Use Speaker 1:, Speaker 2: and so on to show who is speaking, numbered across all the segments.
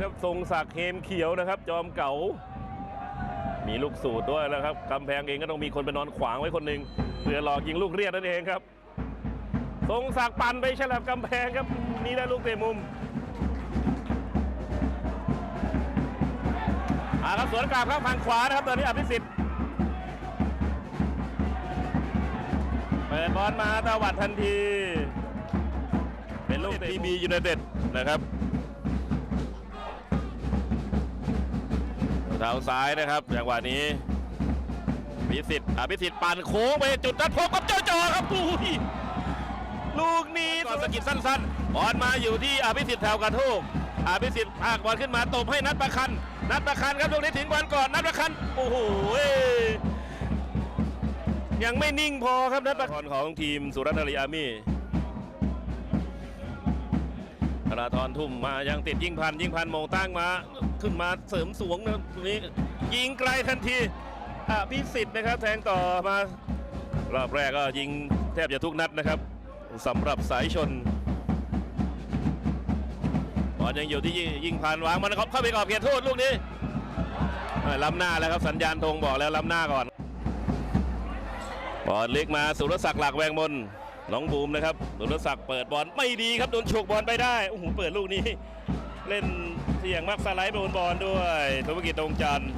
Speaker 1: ครับทรงศักดิ์เฮมเขียวนะครับ จอมเก่า มีลูกสูตรด้วยนะครับกำแพงเองก็ต้องมีคนไปนอนขวางไว้คนหนึ่งเพื่อหลอกยิงลูกเรียดนั่นเองครับ ทรงศักดิ์ปั่นไปฉลับกำแพงครับนี่ได้ลูกเตะมุมอาครับสวนกลับครับทางขวานะครับตอนนี้อภิสิทธิ์เปิดบอลมาตะวัดทันที เป็นลูกทีบียูไนเต็ดนะครับ ท้าซ้ายนะครับจังหวะนี้อภิสิทธิ์อภิสิทธิ์ปั่นโค้งไปจุดนัดพบกับเจ้าจอครับอุ้ยลูกนี้ก่อนสะกิดสั้นๆบอลมาอยู่ที่อภิสิทธิ์แถวกระทูกอภิสิทธิ์พากบอลขึ้นมาตบให้นัดประคัน นัดประคันครับลูกนี้ถึงบอลก่อนนัดประคันโอ้โหเว้ยยังไม่นิ่งพอครับนัดประคันของทีมสุรัตน์นารีอาร์มี่ ธนาธรทุ่มมายังติดยิงพันยิงพันมงตั้งมา ขึ้นมาเสริมสวงนะตรงนี้ยิงไกลทันทีอภิสิทธิ์นะครับ แทงต่อมารอบแรกก็ยิงแทบจะทุกนัดนะครับสำหรับสายชนบอลยังอยู่ที่ยิงผ่านวางมันเข้าไปกรอบเขตโทษลูกนี้ล้ำหน้าแล้วครับสัญญาณธงบอกแล้วล้ำหน้าก่อนบอลเล็กมาสุรศักดิ์หลักแวงมน น้องบูมนะครับสุรศักดิ์เปิดบอลไม่ดีครับโดนฉกบอลไปได้โอ้โหเปิดลูกนี้ เล่นเสี่ยงมากสไลด์ไปบนบอลด้วยธุรกิจตรงจันทร์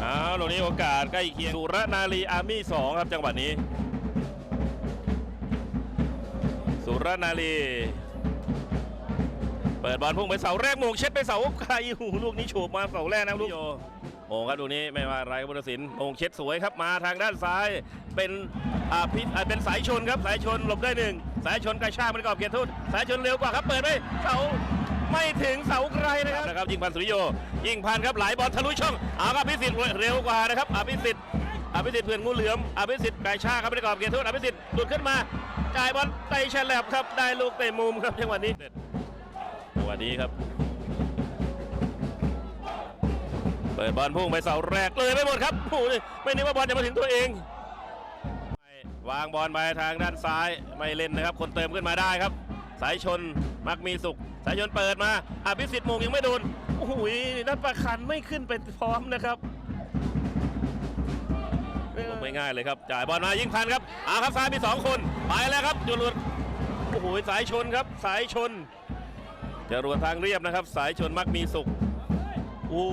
Speaker 1: เอาตรงนี้โอกาสใกล้เคียงสุรนารีอาร์มี่สองครับจังหวะนี้ สุรนารี ปิดบอลพุ่งไปเสาแรกโมงเช็ดไปเสาไกลหูลูกนี้โฉบมาเสาแรกนะลูกโยโมงครับลูกนี้ไม่ว่าอะไรครับบุรศิลป์โมงเช็ดสวยครับมาทางด้านซ้ายเป็นอ่าพิอ่าเป็นสายชนครับสายชนหลบได้หนึ่งสายชนกระชากมันกรอบเกียรติทุนสายชนเร็วกว่าครับเปิดไปเสาไม่ถึงเสาไกลนะครับนะครับยิงพันสุริโยยิงพันครับหลายบอลทะลุช่องเอาครับอภิสิทธิ์เร็วกว่านะครับอภิสิทธิ์อภิสิทธิ์เพื่อนงูเหลือมอภิสิทธิ์ไก่ชาครับไม่ได้กรอบเกียรติโทษอภิสิทธิ์หลุดขึ้นมาจ่ายบอลไต่ฉลับครับได้ลูกเตะมุมครับจังหวะนี้จั งหวะนี้ครับ เปิดบอลพุ่งไปเสาแรกเลยไปหมดครับโอ้โหไม่นึกว่าบอลจะมาถึงตัวเอง วางบอลไปทางด้านซ้ายไม่เล่นนะครับ คนเติมขึ้นมาได้ครับ สายชนมักมีสุข สายชนเปิดมาอภิสิทธิ์มงยังไม่โดนโอ้โหนัดประคันไม่ขึ้นไปพร้อมนะครับลงไปง่ายเลยครับจ่ายบอลมายิงพันครับเอาครับซ้ายมีสองคน ไปแล้วครับจรวดโอ้โหสายชนครับสายชน จรวดทางเรียบนะครับ สายชนมักมีสุขโอ้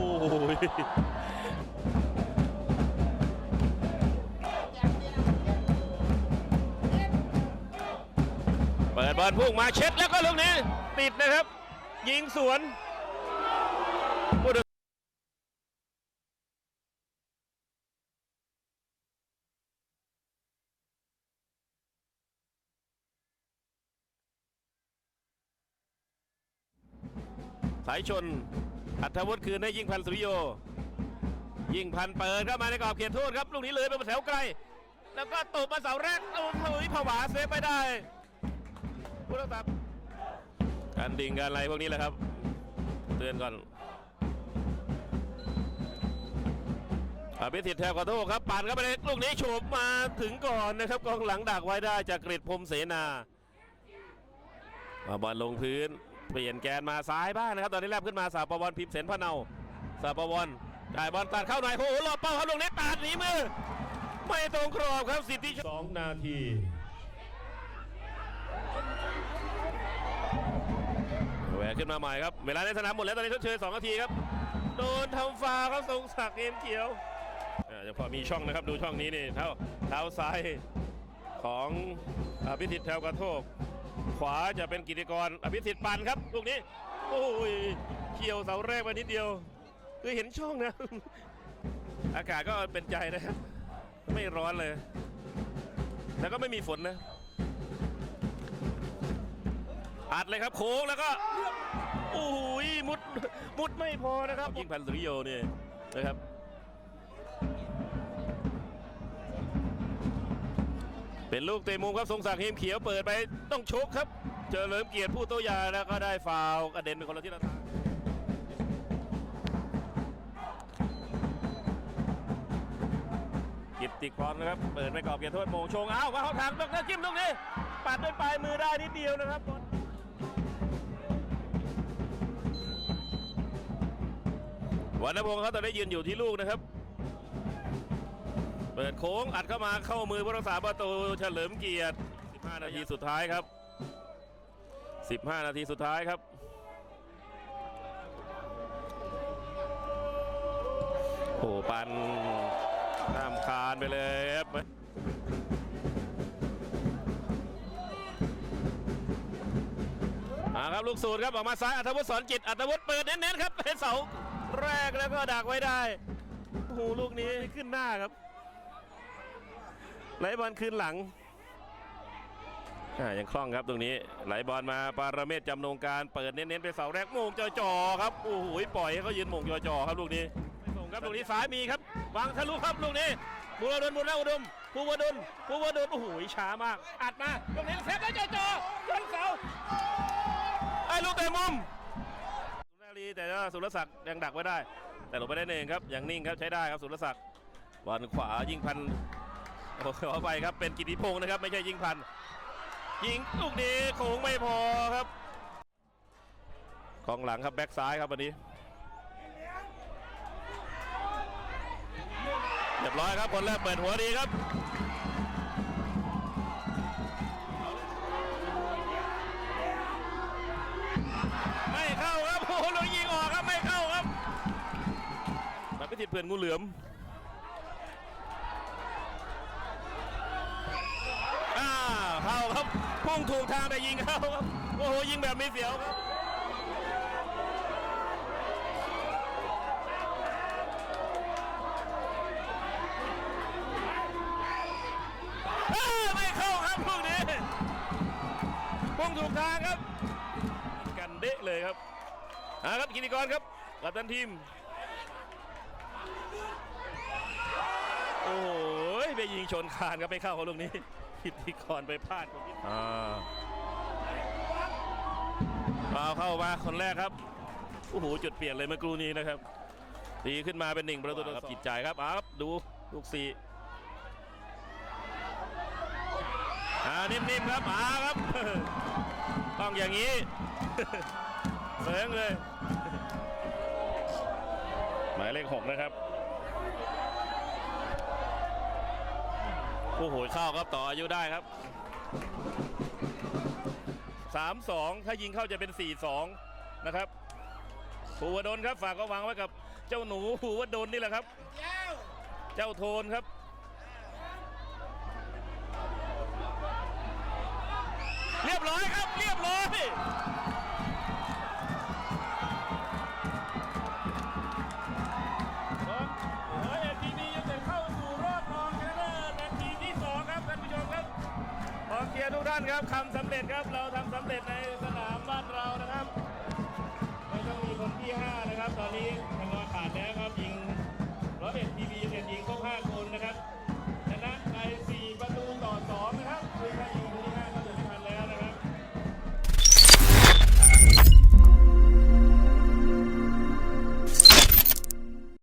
Speaker 1: เปิดบอลพุ่งมาเช็ดแล้วก็ลูกนี้ติดนะครับ ยิงสวน สายชน อัธวุฒิคืนให้ยิงพันสุริโย ยิงพันเปิดเข้ามาในกรอบเขตโทษครับ ลูกนี้เลยไปแถวไกล แล้วก็ตบมาเสาแรกโอ้โหผวาเซฟไปได้ผู้รักษาการดิ่งการอะไรพวกนี้แหละครับ เตือนก่อนอภิสิทธิ์แทบขอโทษครับปั่นเข้าไปเลยลูกนี้โฉบมาถึงก่อนนะครับกองหลังดักไว้ได้จากกริดพรมเสนาเอาบอลลงพื้น เปลี่ยนแกนมาซ้ายบ้างนะครับ ตอนนี้แลบขึ้นมาสาปวรพิมพ์เสนพะเนาสาปวรจ่ายบอลตัดเข้าหน่อยโอ้โหหลบเป้าครับลูกนี้ตัดหนีมือ ไม่ตรงกรอบครับสิทธิสองนาทีแหวกขึ้นมาใหม่ครับ เวลาในสนามหมดแล้วตอนนี้ชดเชย2นาทีครับ โดนทำฟาวครับทรงศักดิ์เกมเขียวอ่ยังพอมีช่องนะครับดูช่องนี้นี่เท้าเท้าซ้ายของอภิสิทธิ์แถวกระโทก ขวาจะเป็นกิติกรอภิสิทธิ์ปันครับลูกนี้ โอ้ยเขียวเสาแรกไปนิดเดียว คือเห็นช่องนะ อากาศก็เป็นใจนะครับ ไม่ร้อนเลย แล้วก็ไม่มีฝนนะอัดเลยครับโค้งแล้วก็โอ้ยมุดมุดไม่พอนะครับยิงพันสุริโยเนี่ยนะครับ เป็นลูกเตะมุมครับทรงศักดิ์เฮมเขียวเปิดไปต้องชกครับ เจอเลิมเกียรติผู้โตยาแล้วก็ได้ฟาวกระเด็นเป็นคนละทิศละทางกิติกพรนะครับเปิดไปกรอบเกียรติโทษโมงชงอ้าวมาเข้าทางดรจิ้มลูกนี้ปัดด้วยปลายมือได้นิดเดียวนะครับวันนพงศ์เขาตอนนี้ยืนอยู่ที่ลูกนะครับ เปิดโค้งอัดเข้ามาเข้ามือผู้รักษาประตูเฉลิมเกียรติ 15 นาทีสุดท้ายครับ 15 นาทีสุดท้ายครับ โอ้ปันข้ามคานไปเลยครับมาครับลูกสูตรครับออกมาซ้ายอัธวุฒิสอนจิตอัธวุฒิเปิดเน้นๆครับเป็นเสาแรกแล้วก็ดักไว้ได้โอ้ลูกนี้ขึ้นหน้าครับ ไหลบอลคืนหลังยังคล่องครับตรงนี้ไหลบอลมาปารเมศจำนงการเปิดเน้นๆไปเสาแรกมงจ่อครับโอ้โหปล่อยให้เขายืนมงจ่อครับลูกนี้ไม่ส่งครับลูกนี้ซ้ายมีครับวางทะลุครับลูกนี้บุรดลบุญแล้วอุดมภูวดลภูวดลโอ้โหช้ามากอัดมาตรงนี้เซฟแล้วจ่อชนเสาไอ้ลูกเตะมุมสุนารีแต่ว่าสุรศักดิ์ยังดักไว้ได้ แต่หลบไปได้หนึ่งครับอย่างนิ่งครับใช้ได้ครับสุรศักดิ์บอลขวายิงพัน โอ้ขอไปครับเป็นกิติพงศ์นะครับไม่ใช่ยิงพันยิงลูกนี้คงไม่พอครับกองหลังครับแบ็กซ้ายครับวันนี้เรียบร้อยครับคนแรกเปิดหัวดีครับไม่เข้าครับโอ้โหเรายิงออกครับไม่เข้าครับมันก็ติดเพื่อนงูเหลือมอ้าว เข้าครับพุ่งถูกทางแต่ยิงเข้าครับโอ้โหยิงแบบมีเสียวครับไม่เข้าครับพวกนี้พุ่งถูกทางครับ กันเดะเลยครับอาครับกิติกรครับกับตันทีมโอ้ยไปยิงชนคานครับไม่เข้าเขาลูกนี้ กิติกรไปพลาดคนที่อ่าเอาเข้ามาคนแรกครับโอ้โหจุดเปลี่ยนเลยเมื่อครู่นี้นะครับตีขึ้นมาเป็นหนึ่งประตูต่อครับจิตใจครับอ่าครับดูลูกสี่อ่านิ่มๆครับอ่าครับ ต้องอย่างนี้เสิงเลย หมายเลขหกนะครับ โอ้โหเข้าครับต่ออายุได้ครับ 3-2 ถ้ายิงเข้าจะเป็น 4-2 นะครับภูวดลครับฝากก็วางไว้กับเจ้าหนูภูวดลนี่แหละครับ เจ้าโทนครับเรียบร้อยครับ เรียบร้อย อเกียร์ทุกท่านครับคำสำเร็จครับเราทำสำเร็จในสนามบ้านเรานะครับไม่ต้องมีคนที่ห้านะครับ ตอนนี้